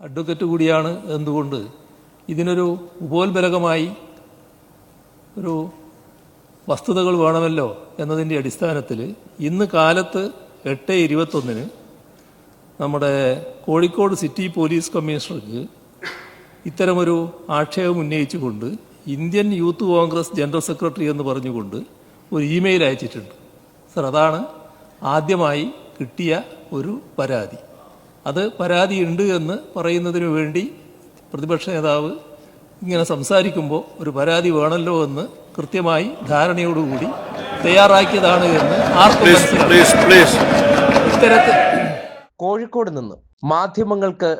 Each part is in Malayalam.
അഡ്വക്കറ്റ് കൂടിയാണ് എന്തുകൊണ്ട് ഇതിനൊരു ഉപോത്ബലകമായി ഒരു വസ്തുതകൾ വേണമല്ലോ എന്നതിന്റെ അടിസ്ഥാനത്തിൽ ഇന്ന് കാലത്ത് എട്ട് ഇരുപത്തൊന്നിന് നമ്മുടെ കോഴിക്കോട് സിറ്റി പോലീസ് കമ്മീഷണർക്ക് ഇത്തരമൊരു ആക്ഷേപം ഉന്നയിച്ചുകൊണ്ട് Indian youth Congress general secretary എന്ന് പറഞ്ഞുകൊണ്ട് ഒരു ഇമെയിൽ അയച്ചിട്ടുണ്ട്. സർ അതാണ് ആദ്യമായി കിട്ടിയ ഒരു പരാതി. അത് പരാതിയുണ്ട് എന്ന് പറയുന്നതിനു വേണ്ടി പ്രതിപക്ഷ നേതാവ് ഇങ്ങനെ സംസാരിക്കുമ്പോൾ ഒരു പരാതി വേണമല്ലോ എന്ന് കൃത്യമായി ധാരണയോടുകൂടി തയ്യാറാക്കിയതാണ് എന്ന് ആർക്കും. ഇത്തരത്തിൽ കോഴിക്കോട് നിന്ന് മാധ്യമങ്ങൾക്ക്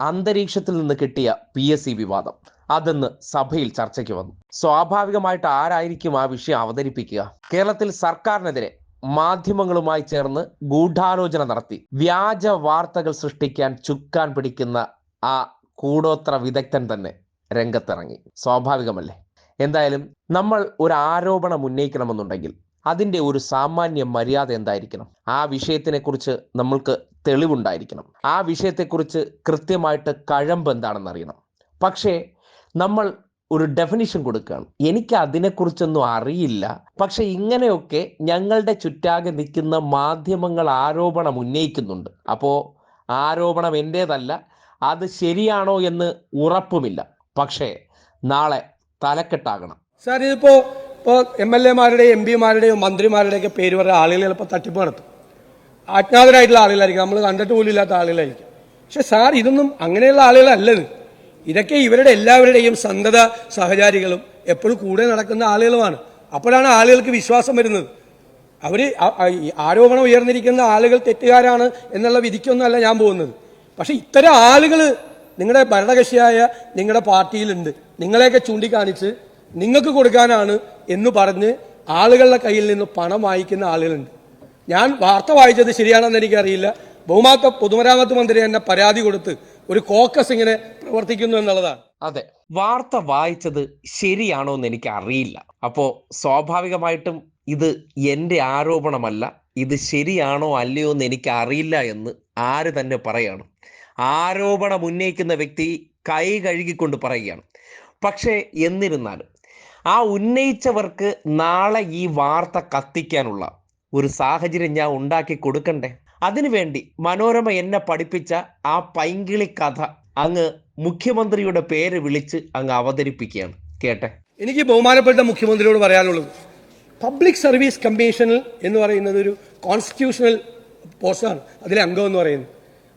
അന്തരീക്ഷത്തിൽ നിന്ന് കിട്ടിയ പി എസ് സി വിവാദം അതെന്ന് സഭയിൽ ചർച്ചയ്ക്ക് വന്നു. സ്വാഭാവികമായിട്ട് ആരായിരിക്കും ആ വിഷയം അവതരിപ്പിക്കുക? കേരളത്തിൽ സർക്കാരിനെതിരെ മാധ്യമങ്ങളുമായി ചേർന്ന് ഗൂഢാലോചന നടത്തി. വ്യാജ വാർത്തകൾ സൃഷ്ടിക്കാൻ ചുക്കാൻ പിടിക്കുന്ന ആ കൂടോത്ര വിദഗ്ധൻ തന്നെ രംഗത്തിറങ്ങി. സ്വാഭാവികമല്ലേ? എന്തായാലും നമ്മൾ ഒരു ആരോപണം ഉന്നയിക്കണമെന്നുണ്ടെങ്കിൽ അതിന്റെ ഒരു സാമാന്യ മര്യാദ എന്തായിരിക്കണം? ആ വിഷയത്തിനെക്കുറിച്ച് നമ്മൾക്ക് തെളിവുണ്ടായിരിക്കണം. ആ വിഷയത്തെക്കുറിച്ച് കൃത്യമായിട്ട് കഴമ്പ് എന്താണെന്ന് അറിയണം പക്ഷേ നമ്മൾ ഒരു ഡെഫിനിഷൻ കൊടുക്കുകയാണ്. എനിക്ക് അതിനെക്കുറിച്ചൊന്നും അറിയില്ല. പക്ഷെ ഇങ്ങനെയൊക്കെ ഞങ്ങളുടെ ചുറ്റാകെ നിൽക്കുന്ന മാധ്യമങ്ങൾ ആരോപണം ഉന്നയിക്കുന്നുണ്ട്. അപ്പോൾ ആരോപണം എന്റേതല്ല അത് ശരിയാണോ എന്ന് ഉറപ്പുമില്ല. പക്ഷേ നാളെ തലക്കെട്ടാകണം. സാർ ഇതിപ്പോ ഇപ്പോൾ എം എൽ എമാരുടെയും എം പിമാരുടെയും മന്ത്രിമാരുടെയൊക്കെ പേര് പറഞ്ഞ ആളുകൾ ചിലപ്പോൾ തട്ടിപ്പ് നടത്തും. അജ്ഞാതരായിട്ടുള്ള ആളുകളായിരിക്കും. നമ്മൾ കണ്ടിട്ട് പോലും ഇല്ലാത്ത ആളുകളായിരിക്കും. പക്ഷെ സാർ ഇതൊന്നും അങ്ങനെയുള്ള ആളുകളല്ലത് ഇതൊക്കെ ഇവരുടെ എല്ലാവരുടെയും സന്തത സഹചാരികളും എപ്പോഴും കൂടെ നടക്കുന്ന ആളുകളുമാണ്. അപ്പോഴാണ് ആളുകൾക്ക് വിശ്വാസം വരുന്നത്. അവർ ആരോപണം ഉയർന്നിരിക്കുന്ന ആളുകൾ തെറ്റുകാരാണ് എന്നുള്ള വിധിക്കൊന്നല്ല ഞാൻ പോകുന്നത്. പക്ഷെ ഇത്തരം ആളുകൾ നിങ്ങളുടെ ഭരണകക്ഷിയായ നിങ്ങളുടെ പാർട്ടിയിലുണ്ട്. നിങ്ങളെയൊക്കെ ചൂണ്ടിക്കാണിച്ച് നിങ്ങൾക്ക് കൊടുക്കാനാണ് എന്ന് പറഞ്ഞ് ആളുകളുടെ കയ്യിൽ നിന്ന് പണം വാങ്ങിക്കുന്ന ആളുകളുണ്ട്. ഞാൻ വാർത്ത വായിച്ചത് ശരിയാണെന്ന് എനിക്കറിയില്ല. ബഹുമാത്ത പൊതുമരാമത്ത് മന്ത്രി എന്നെ പരാതി കൊടുത്ത് ഒരു കോക്കസ് ഇങ്ങനെ പ്രവർത്തിക്കുന്നു എന്നുള്ളതാണ്. അതെ. വാർത്ത വായിച്ചത് ശരിയാണോ എന്ന് എനിക്ക് അറിയില്ല. അപ്പോ സ്വാഭാവികമായിട്ടും ഇത് എന്റെ ആരോപണമല്ല. ഇത് ശരിയാണോ അല്ലയോ എന്ന് എനിക്ക് അറിയില്ല എന്ന് ആര് തന്നെ പറയാണ്. ആരോപണം ഉന്നയിക്കുന്ന വ്യക്തി കൈ കഴുകിക്കൊണ്ട് പറയുകയാണ്. പക്ഷേ എന്നിരുന്നാലും ആ ഉന്നയിച്ചവർക്ക് നാളെ ഈ വാർത്ത കത്തിക്കാനുള്ള ഒരു സാഹചര്യം ഞാൻ ഉണ്ടാക്കി കൊടുക്കണ്ടേ? അതിനുവേണ്ടി മനോരമ എന്നെ പഠിപ്പിച്ച ആ പൈങ്കിളി കഥ അങ്ങ് മുഖ്യമന്ത്രിയുടെ പേര് വിളിച്ച് അങ്ങ് അവതരിപ്പിക്കുകയാണ്. കേട്ടെ? എനിക്ക് ബഹുമാനപ്പെട്ട മുഖ്യമന്ത്രിയോട് പറയാനുള്ളത് പബ്ലിക് സർവീസ് കമ്മീഷനിൽ എന്ന് പറയുന്നത് ഒരു കോൺസ്റ്റിറ്റ്യൂഷണൽ പോസ്റ്റാണ് അതിലെ അംഗം എന്ന് പറയുന്നത്.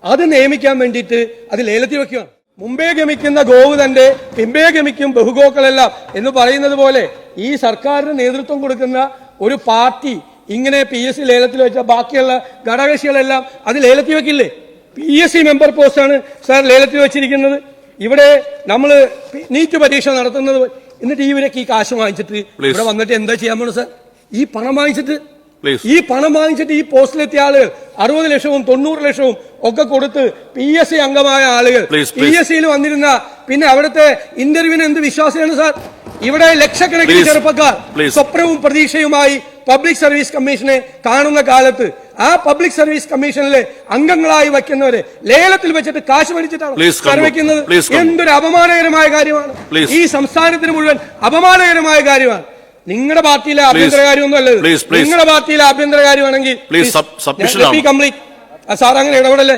അത് നിയമിക്കാൻ വേണ്ടിയിട്ട് അത് ലേലത്തിൽ വെക്കുകയാണ്. മുമ്പേ ഗമിക്കുന്ന ഗോവ് തന്റെ പിമ്പേ ഗമിക്കും ബഹുഗോക്കളെല്ലാം എന്ന് പറയുന്നത് പോലെ ഈ സർക്കാരിന് നേതൃത്വം കൊടുക്കുന്ന ഒരു പാർട്ടി ഇങ്ങനെ പി എസ് സി ലേലത്തിൽ വെച്ച ബാക്കിയുള്ള ഘടകകക്ഷികളെല്ലാം അത് ലേലത്തിൽ വെക്കില്ലേ? പി എസ് സി മെമ്പർ പോസ്റ്റാണ് സാർ ലേലത്തിൽ വെച്ചിരിക്കുന്നത്. ഇവിടെ നമ്മൾ നീറ്റ് പരീക്ഷ നടത്തുന്നത് എന്നിട്ട് ഇവരൊക്കെ ഈ കാശ് വാങ്ങിച്ചിട്ട് ഇവിടെ വന്നിട്ട് എന്താ ചെയ്യാൻ പോണു സാർ ഈ പണം വാങ്ങിച്ചിട്ട്? ഈ പണം വാങ്ങിച്ചിട്ട് ഈ പോസ്റ്റിലെത്തിയ ആളുകൾ അറുപത് ലക്ഷവും തൊണ്ണൂറ് ലക്ഷവും ഒക്കെ കൊടുത്ത് പി എസ് സി അംഗമായ ആളുകൾ. പി എസ് സിയിൽ വന്നിരുന്ന പിന്നെ അവിടുത്തെ ഇന്റർവ്യൂവിന് എന്ത് വിശ്വാസമാണ് സാർ ഇവിടെ ലക്ഷക്കണക്കിന് ചെറുപ്പക്കാർ സ്വപ്നവും പ്രതീക്ഷയുമായി പബ്ലിക് സർവീസ് കമ്മീഷനെ കാണുന്ന കാലത്ത് ആ പബ്ലിക് സർവീസ് കമ്മീഷനിലെ അംഗങ്ങളായി വയ്ക്കുന്നവരെ ലേലത്തിൽ വെച്ചിട്ട് കാശ് മേടിച്ചിട്ടാണ് conclude. എന്തൊരു അപമാനകരമായ കാര്യമാണ്. ഈ സംസ്ഥാനത്തിന് മുഴുവൻ അപമാനകരമായ കാര്യമാണ്. നിങ്ങളുടെ പാർട്ടിയിലെ ആഭ്യന്തര ഒന്നും അല്ലത്. നിങ്ങളുടെ പാർട്ടിയിലെ ആഭ്യന്തര കാര്യമാണെങ്കിൽ Please, sub- submission complete sir അങ്ങനെ ഇടപെടല്ലേ?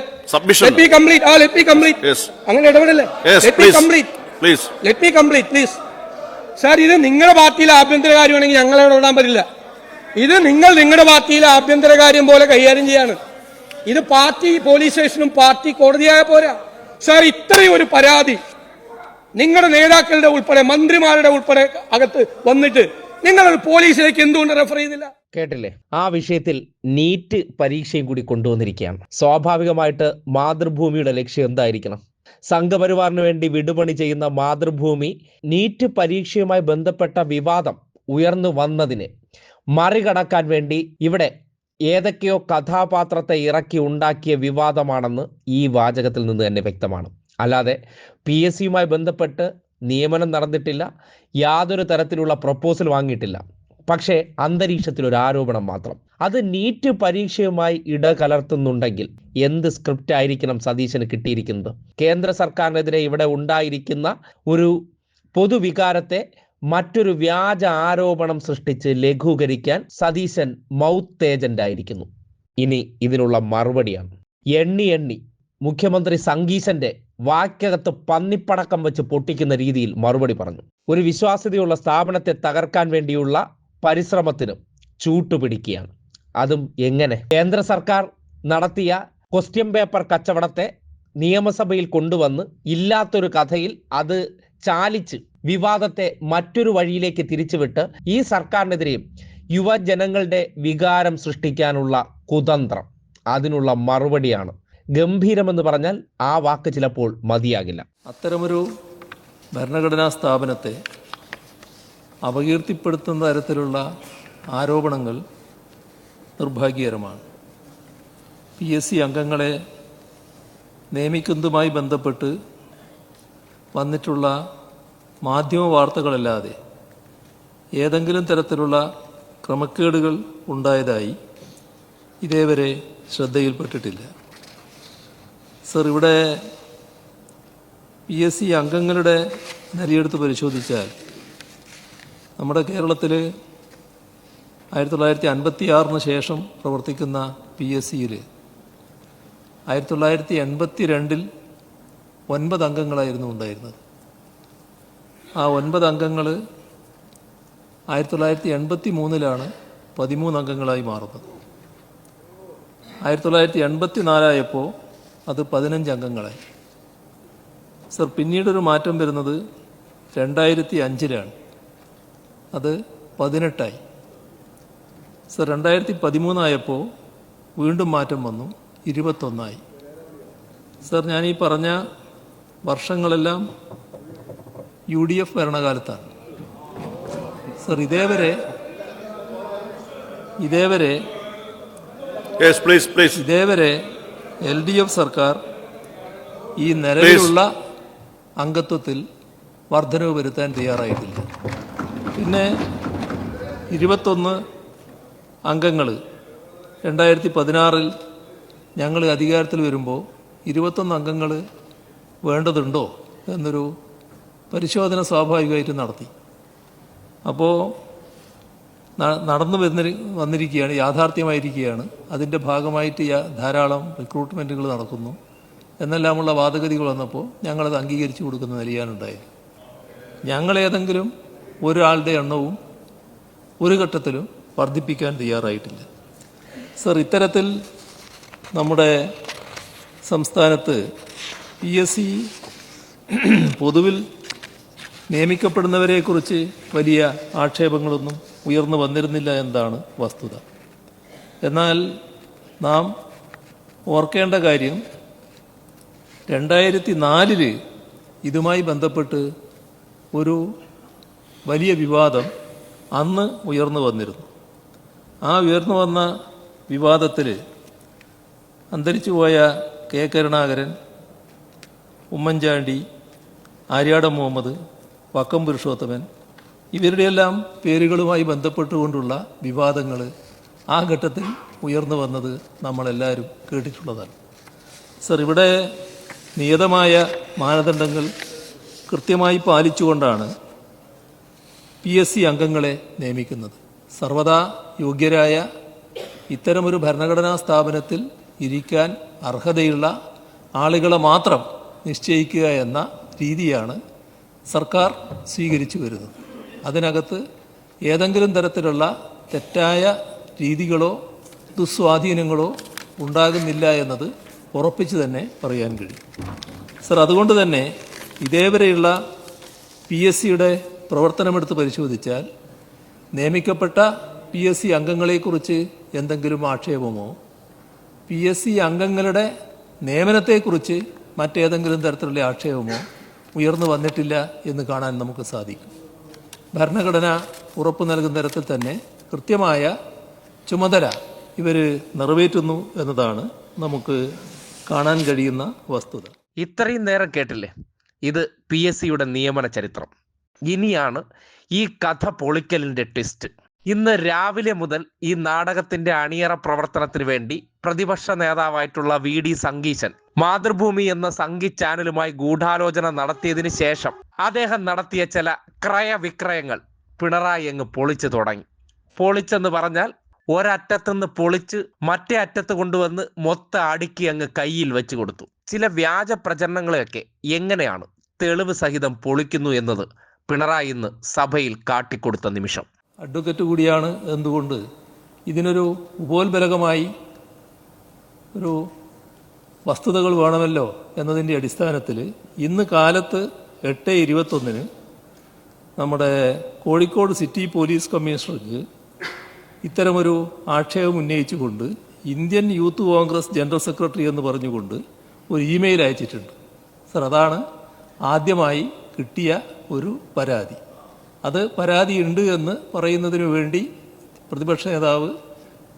കംപ്ലീറ്റ് ആ ലെറ്റ് ബി കംപ്ലീറ്റ്. അങ്ങനെ ഇടപെടല്ലേ? Let be complete please let complete please sir ഇത് നിങ്ങളുടെ പാർട്ടിയിലെ ആഭ്യന്തര കാര്യമാണെങ്കിൽ ഞങ്ങളെ ഇടപെടാൻ പറ്റില്ല. ഇത് നിങ്ങൾ നിങ്ങളുടെ പാർട്ടിയിലെ ആഭ്യന്തര കാര്യം പോലെ കൈകാര്യം ചെയ്യാണ്. ഇത് പാർട്ടി പോലീസ് സ്റ്റേഷനും പാർട്ടി കോടതിയായ പോരാ. സാർ ഇത്രയും ഒരു പരാതി നിങ്ങളുടെ നേതാക്കളുടെ ഉൾപ്പെടെ മന്ത്രിമാരുടെ ഉൾപ്പെടെ അകത്ത് വന്നിട്ട് നിങ്ങൾ പോലീസിലേക്ക് എന്തുകൊണ്ട് റെഫർ ചെയ്തില്ല കേട്ടില്ലേ? ആ വിഷയത്തിൽ നീറ്റ് പരീക്ഷയും കൂടി കൊണ്ടുവന്നിരിക്കുകയാണ്. സ്വാഭാവികമായിട്ട് മാതൃഭൂമിയുടെ ലക്ഷ്യം എന്തായിരിക്കണം? സംഘപരിവാറിന് വേണ്ടി വിടുപണി ചെയ്യുന്ന മാതൃഭൂമി നീറ്റ് പരീക്ഷയുമായി ബന്ധപ്പെട്ട വിവാദം ഉയർന്നു വന്നതിനെ മറികടക്കാൻ വേണ്ടി ഇവിടെ ഏതൊക്കെയോ കഥാപാത്രത്തെ ഇറക്കി ഉണ്ടാക്കിയ വിവാദമാണെന്ന് ഈ വാചകത്തിൽ നിന്ന് തന്നെ വ്യക്തമാണ്. അല്ലാതെ പി എസ് സിയുമായി ബന്ധപ്പെട്ട് നിയമനം നടന്നിട്ടില്ല യാതൊരു തരത്തിലുള്ള പ്രപ്പോസൽ വാങ്ങിയിട്ടില്ല. പക്ഷേ അന്തരീക്ഷത്തിൽ ഒരു ആരോപണം മാത്രം. അത് നീറ്റ് പരീക്ഷയുമായി ഇടകലർത്തുന്നുണ്ടെങ്കിൽ എന്ത് സ്ക്രിപ്റ്റ് ആയിരിക്കണം സതീശന് കിട്ടിയിരിക്കുന്നത്? കേന്ദ്ര സർക്കാരിനെതിരെ ഇവിടെ ഉണ്ടായിരിക്കുന്ന ഒരു പൊതുവികാരത്തെ മറ്റൊരു വ്യാജ ആരോപണം സൃഷ്ടിച്ച് ലഘൂകരിക്കാൻ സതീശൻ മൗത്ത് ഏജന്റ് ആയിരിക്കുന്നു. ഇനി ഇതിനുള്ള മറുപടിയാണ്. എണ്ണി എണ്ണി മുഖ്യമന്ത്രി സംഗീശന്റെ വാക്കകത്ത് പന്നിപ്പടക്കം വെച്ച് പൊട്ടിക്കുന്ന രീതിയിൽ മറുപടി പറഞ്ഞു. ഒരു വിശ്വാസ്യതയുള്ള സ്ഥാപനത്തെ തകർക്കാൻ വേണ്ടിയുള്ള പരിശ്രമത്തിനും ചൂട്ടുപിടിക്കുകയാണ്. അതും എങ്ങനെ? കേന്ദ്ര സർക്കാർ നടത്തിയ ക്വസ്റ്റ്യൻ പേപ്പർ കച്ചവടത്തെ നിയമസഭയിൽ കൊണ്ടുവന്ന് ഇല്ലാത്തൊരു കഥയിൽ അത് ചാലിച്ച് വിവാദത്തെ മറ്റൊരു വഴിയിലേക്ക് തിരിച്ചുവിട്ട് ഈ സർക്കാരിനെതിരെയും യുവജനങ്ങളുടെ വികാരം സൃഷ്ടിക്കാനുള്ള കുതന്ത്രം. അതിനുള്ള മറുപടിയാണ്. ഗംഭീരമെന്ന് പറഞ്ഞാൽ ആ വാക്ക് ചിലപ്പോൾ മതിയാകില്ല. അത്തരമൊരു ഭരണഘടനാ സ്ഥാപനത്തെ അപകീർത്തിപ്പെടുത്തുന്ന തരത്തിലുള്ള ആരോപണങ്ങൾ നിർഭാഗ്യകരമാണ്. പി എസ് സി അംഗങ്ങളെ നിയമിക്കുന്നതുമായി ബന്ധപ്പെട്ട് വന്നിട്ടുള്ള മാധ്യമ വാർത്തകളല്ലാതെ ഏതെങ്കിലും തരത്തിലുള്ള ക്രമക്കേടുകൾ ഉണ്ടായതായി ഇതേവരെ ശ്രദ്ധയിൽപ്പെട്ടിട്ടില്ല. സർ ഇവിടെ പി എസ് സി അംഗങ്ങളുടെ നിലയെടുത്ത് പരിശോധിച്ചാൽ നമ്മുടെ കേരളത്തിൽ ആയിരത്തി തൊള്ളായിരത്തി അൻപത്തി ആറിന് ശേഷം പ്രവർത്തിക്കുന്ന പി എസ് സിയിൽ ആയിരത്തി തൊള്ളായിരത്തി എൺപത്തി രണ്ടിൽ ഒൻപത് അംഗങ്ങളായിരുന്നു ഉണ്ടായിരുന്നത്. ആ ഒൻപത് അംഗങ്ങൾ ആയിരത്തി തൊള്ളായിരത്തി എൺപത്തി മൂന്നിലാണ് പതിമൂന്ന് അംഗങ്ങളായി മാറുന്നത്. ആയിരത്തി തൊള്ളായിരത്തി എൺപത്തി നാലായപ്പോൾ അത് പതിനഞ്ച് അംഗങ്ങളായി. സർ പിന്നീടൊരു മാറ്റം വരുന്നത് രണ്ടായിരത്തി അഞ്ചിലാണ് അത് പതിനെട്ടായി. സർ രണ്ടായിരത്തി പതിമൂന്നായപ്പോൾ വീണ്ടും മാറ്റം വന്നു ഇരുപത്തൊന്നായി. സർ ഞാൻ ഈ പറഞ്ഞ വർഷങ്ങളെല്ലാം യു ഡി എഫ് ഭരണകാലത്താണ്. സർ ഇതേവരെ ഇതേവരെ. ഇതേവരെ എൽ ഡി എഫ് സർക്കാർ ഈ നിലവിലുള്ള അംഗത്വത്തിൽ വർധനവ് വരുത്താൻ തയ്യാറായിട്ടില്ല. പിന്നെ ഇരുപത്തൊന്ന് അംഗങ്ങൾ രണ്ടായിരത്തി പതിനാറിൽ ഞങ്ങൾ അധികാരത്തിൽ വരുമ്പോൾ ഇരുപത്തൊന്ന് അംഗങ്ങൾ വേണ്ടതുണ്ടോ എന്നൊരു പരിശോധന സ്വാഭാവികമായിട്ട് നടത്തി. അപ്പോൾ നടന്നു വരുന്ന വന്നിരിക്കുകയാണ് യാഥാർത്ഥ്യമായിരിക്കുകയാണ്. അതിന്റെ ഭാഗമായിട്ട് ധാരാളം റിക്രൂട്ട്മെന്റുകൾ നടക്കുന്നു. എന്നെല്ലാമുള്ള വാദഗതികൾ വന്നപ്പോൾ ഞങ്ങളത് അംഗീകരിച്ചു കൊടുക്കുന്ന നിലയാണുണ്ടായത്. ഞങ്ങൾ ഏതെങ്കിലും ഒരാളുടെ എണ്ണവും ഒരു ഘട്ടത്തിലും വർദ്ധിപ്പിക്കാൻ തയ്യാറായിട്ടില്ല. സർ ഇത്തരത്തിൽ നമ്മുടെ സംസ്ഥാനത്ത് പി എസ് സി പൊതുവിൽ നിയമിക്കപ്പെടുന്നവരെക്കുറിച്ച് വലിയ ആക്ഷേപങ്ങളൊന്നും ഉയർന്നു വന്നിരുന്നില്ല എന്നതാണ് വസ്തുത. എന്നാൽ നാം ഓർക്കേണ്ട കാര്യം രണ്ടായിരത്തി നാലിൽ ഇതുമായി ബന്ധപ്പെട്ട് ഒരു വലിയ വിവാദം അന്ന് ഉയർന്നു വന്നിരുന്നു. ആ ഉയർന്നു വന്ന വിവാദത്തിൽ അന്തരിച്ചുപോയ കെ കരുണാകരൻ ഉമ്മൻചാണ്ടി ആര്യാട മുഹമ്മദ് വക്കം പുരുഷോത്തമൻ ഇവരുടെയെല്ലാം പേരുകളുമായി ബന്ധപ്പെട്ടുകൊണ്ടുള്ള വിവാദങ്ങൾ ആ ഘട്ടത്തിൽ ഉയർന്നു വന്നത് നമ്മളെല്ലാവരും കേട്ടിട്ടുള്ളതാണ്. സർ ഇവിടെ നിയതമായ മാനദണ്ഡങ്ങൾ കൃത്യമായി പാലിച്ചുകൊണ്ടാണ് പി എസ് സി അംഗങ്ങളെ നിയമിക്കുന്നത്. സർവദാ യോഗ്യരായ ഇത്തരമൊരു ഭരണഘടനാ സ്ഥാപനത്തിൽ ഇരിക്കാൻ അർഹതയുള്ള ആളുകളെ മാത്രം നിശ്ചയിക്കുക എന്ന രീതിയാണ് സർക്കാർ സ്വീകരിച്ചു വരുന്നത് അതിനകത്ത് ഏതെങ്കിലും തരത്തിലുള്ള തെറ്റായ രീതികളോ ദുസ്വാധീനങ്ങളോ ഉണ്ടാകുന്നില്ല എന്നത് ഉറപ്പിച്ച് തന്നെ പറയാൻ കഴിയും. സർ അതുകൊണ്ട് തന്നെ ഇതേവരെയുള്ള പി എസ് സിയുടെ പ്രവർത്തനമെടുത്ത് പരിശോധിച്ചാൽ നിയമിക്കപ്പെട്ട പി എസ് സി അംഗങ്ങളെക്കുറിച്ച് എന്തെങ്കിലും ആക്ഷേപമോ പി എസ് സി അംഗങ്ങളുടെ നിയമനത്തെക്കുറിച്ച് മറ്റേതെങ്കിലും തരത്തിലുള്ള ആക്ഷേപമോ ഉയർന്നു വന്നിട്ടില്ല എന്ന് കാണാൻ നമുക്ക് സാധിക്കും. ഭരണഘടന ഉറപ്പ് നൽകുന്ന തരത്തിൽ തന്നെ കൃത്യമായ ചുമതല ഇവർ നിറവേറ്റുന്നു എന്നതാണ് നമുക്ക് കാണാൻ കഴിയുന്ന വസ്തുത. ഇത്രയും നേരം കേട്ടില്ലേ? ഇത് പി എസ് സിയുടെ നിയമന ചരിത്രം. ഇനിയാണ് ഈ കഥ പൊളിക്കലിന്റെ ട്വിസ്റ്റ് ഇന്ന് രാവിലെ മുതൽ ഈ നാടകത്തിന്റെ അണിയറ പ്രവർത്തനത്തിന് വേണ്ടി പ്രതിപക്ഷ നേതാവായിട്ടുള്ള വി ഡി സംഗീശൻ മാതൃഭൂമി എന്ന സംഗി ചാനലുമായി ഗൂഢാലോചന നടത്തിയതിനു ശേഷം അദ്ദേഹം നടത്തിയ ചില ക്രയവിക്രയങ്ങൾ പിണറായി അങ്ങ് പൊളിച്ചു തുടങ്ങി. പൊളിച്ചെന്ന് പറഞ്ഞാൽ ഒരറ്റത്തുനിന്ന് പൊളിച്ച് മറ്റേ അറ്റത്ത് കൊണ്ടുവന്ന് മൊത്ത അടുക്കി അങ്ങ് കയ്യിൽ വെച്ച് കൊടുത്തു. ചില വ്യാജ പ്രചരണങ്ങളെയൊക്കെ എങ്ങനെയാണ് തെളിവ് സഹിതം പൊളിക്കുന്നു എന്നത് പിണറായി ഇന്ന് സഭയിൽ കാട്ടിക്കൊടുത്ത നിമിഷം. അഡ്വക്കറ്റ് കൂടിയാണ് എന്തുകൊണ്ട്? ഇതിനൊരു ഉപോത്ബലകമായി ഒരു വസ്തുതകൾ വേണമല്ലോ എന്നതിന്റെ അടിസ്ഥാനത്തിൽ ഇന്ന് കാലത്ത് എട്ട് ഇരുപത്തൊന്നിന് നമ്മുടെ കോഴിക്കോട് സിറ്റി പോലീസ് കമ്മീഷണർക്ക് ഇത്തരമൊരു ആക്ഷേപം ഉന്നയിച്ചുകൊണ്ട് Indian youth Congress general secretary എന്ന് പറഞ്ഞുകൊണ്ട് ഒരു ഇമെയിൽ അയച്ചിട്ടുണ്ട്. സർ അതാണ് ആദ്യമായി കിട്ടിയ ഒരു പരാതി. അത് പരാതി ഉണ്ട് എന്ന് പറയുന്നതിനു വേണ്ടി പ്രതിപക്ഷ നേതാവ്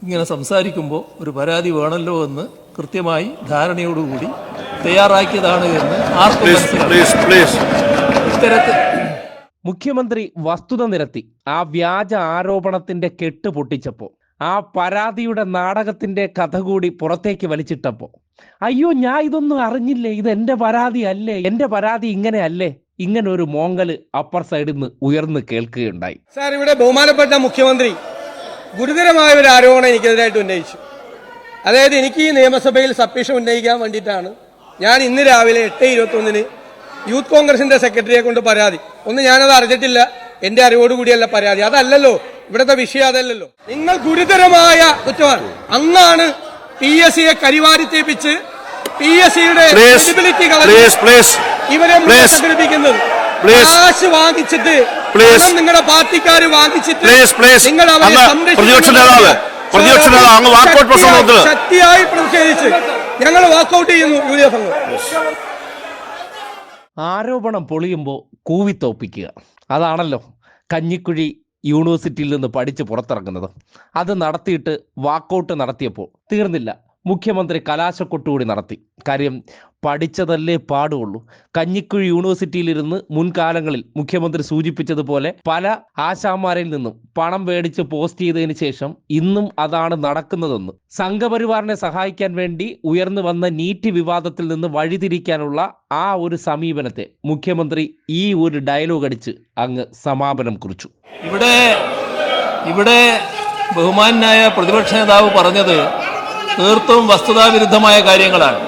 ഇങ്ങനെ സംസാരിക്കുമ്പോൾ ഒരു പരാതി വേണല്ലോ എന്ന് കൃത്യമായി ധാരണയോടുകൂടി തയ്യാറാക്കിയതാണ് എന്ന് ആർക്കും. ഇത്തരത്തിൽ മുഖ്യമന്ത്രി വസ്തുത നിരത്തി ആ വ്യാജ ആരോപണത്തിന്റെ കെട്ട് പൊട്ടിച്ചപ്പോ ആ പരാതിയുടെ നാടകത്തിന്റെ കഥ കൂടി പുറത്തേക്ക് വലിച്ചിട്ടപ്പോ അയ്യോ ഞാൻ ഇതൊന്നും അറിഞ്ഞില്ലേ? ഇത് എന്റെ പരാതി അല്ലേ? എന്റെ പരാതി ഇങ്ങനെ അല്ലേ? ഇങ്ങനെ ഒരു മോങ്കൽ അപ്പർ സൈഡിൽ നിന്ന് ഉയർന്നു കേൾക്കുകയുണ്ടായി. സാർ ഇവിടെ ബഹുമാനപ്പെട്ട മുഖ്യമന്ത്രി ഗുരുതരമായ ഒരു ആരോപണം എനിക്കെതിരായിട്ട് ഉന്നയിച്ചു അതായത് എനിക്ക് ഈ നിയമസഭയിൽ സബ്മിഷൻ ഉന്നയിക്കാൻ വേണ്ടിയിട്ടാണ് ഞാൻ ഇന്ന് രാവിലെ എട്ട് ഇരുപത്തൊന്നിന് യൂത്ത് കോൺഗ്രസിന്റെ സെക്രട്ടറിയെ കൊണ്ട് പരാതി ഒന്ന് ഞാനത് അറിഞ്ഞിട്ടില്ല എന്റെ അറിവോടുകൂടിയല്ല പരാതി അതല്ലല്ലോ ഇവിടുത്തെ വിഷയം അതല്ലല്ലോ നിങ്ങൾ ഗുരുതരമായ കുറ്റമാണ് അന്നാണ് പി എസ് സിയെ കരിവാരിത്തേപ്പിച്ച് പി എസ് സിയുടെ. ഇവരെ. സംഘടിപ്പിക്കുന്നത്. കാശ് വാങ്ങിച്ചിട്ട് പ്ലീസ് നിങ്ങളുടെ പാർട്ടിക്കാർ വാങ്ങിച്ചിട്ട് പ്ലീസ് പ്ലീസ് നിങ്ങൾ അവരെ. പ്രതിപക്ഷ നേതാവ്, പ്രതിപക്ഷ നേതാവ്, അങ്ങ് ശക്തിയായി- പ്രസംഗത്തിൽ. ശക്തിയായി പ്രതിഷേധിച്ച് ഞങ്ങൾ വാക്കൗട്ട് ചെയ്യുന്നു യു ഡി എഫ് അംഗം ആരോപണം പൊളിയുമ്പോൾ കൂവിത്തോപ്പിക്കുക. അതാണല്ലോ കഞ്ഞിക്കുഴി യൂണിവേഴ്സിറ്റിയിൽ നിന്ന് പഠിച്ച് പുറത്തിറങ്ങുന്നത്. അത് നടത്തിയിട്ട് വാക്കൗട്ട് നടത്തിയപ്പോൾ തീർന്നില്ല. മുഖ്യമന്ത്രി കലാശക്കൊട്ടുകൂടി നടത്തി. കാര്യം പഠിച്ചതല്ലേ പാടുള്ളൂ. കഞ്ഞിക്കുഴി യൂണിവേഴ്സിറ്റിയിലിരുന്ന് മുൻകാലങ്ങളിൽ മുഖ്യമന്ത്രി സൂചിപ്പിച്ചതുപോലെ പല ആശാമാരിൽ നിന്നും പണം മേടിച്ച് പോസ്റ്റ് ചെയ്തതിന് ശേഷം ഇന്നും അതാണ് നടക്കുന്നതെന്ന്. സംഘപരിവാറിനെ സഹായിക്കാൻ വേണ്ടി ഉയർന്നു വന്ന നീറ്റ് വിവാദത്തിൽ നിന്ന് വഴിതിരിക്കാനുള്ള ആ ഒരു സമീപനത്തെ മുഖ്യമന്ത്രി ഈ ഒരു ഡയലോഗ് അടിച്ച് അങ്ങ് സമാപനം കുറിച്ചു. ഇവിടെ ഇവിടെ ബഹുമാനായ പ്രതിപക്ഷ നേതാവ് പറഞ്ഞത് തീർത്തും വസ്തുതാവിരുദ്ധമായ കാര്യങ്ങളാണ്.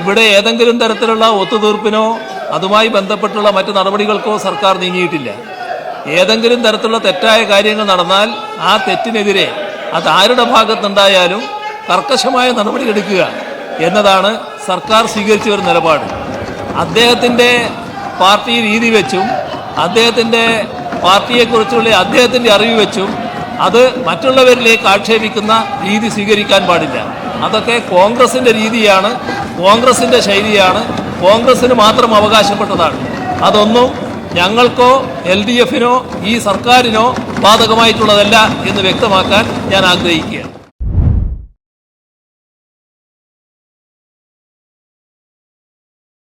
ഇവിടെ ഏതെങ്കിലും തരത്തിലുള്ള ഒത്തുതീർപ്പിനോ അതുമായി ബന്ധപ്പെട്ടുള്ള മറ്റു നടപടികൾക്കോ സർക്കാർ നീങ്ങിയിട്ടില്ല. ഏതെങ്കിലും തരത്തിലുള്ള തെറ്റായ കാര്യങ്ങൾ നടന്നാൽ ആ തെറ്റിനെതിരെ അത് ആരുടെ ഭാഗത്തുണ്ടായാലും കർക്കശമായ നടപടിയെടുക്കുക എന്നതാണ് സർക്കാർ സ്വീകരിച്ച ഒരു നിലപാട്. അദ്ദേഹത്തിന്റെ പാർട്ടി രീതി വെച്ചും അദ്ദേഹത്തിന്റെ പാർട്ടിയെക്കുറിച്ചുള്ള അദ്ദേഹത്തിന്റെ അറിവ് വെച്ചും അത് മറ്റുള്ളവരിലേക്ക് ആക്ഷേപിക്കുന്ന രീതി സ്വീകരിക്കാൻ പാടില്ല. അതൊക്കെ കോൺഗ്രസിന്റെ രീതിയാണ് കോൺഗ്രസിന്റെ ശൈലിയാണ്. കോൺഗ്രസിന് മാത്രം അവകാശപ്പെട്ടതാണ്. അതൊന്നും ഞങ്ങൾക്കോ എൽ ഡി എഫിനോ ഈ സർക്കാരിനോ ബാധകമായിട്ടുള്ളതല്ല എന്ന് വ്യക്തമാക്കാൻ ഞാൻ ആഗ്രഹിക്കുകയാണ്.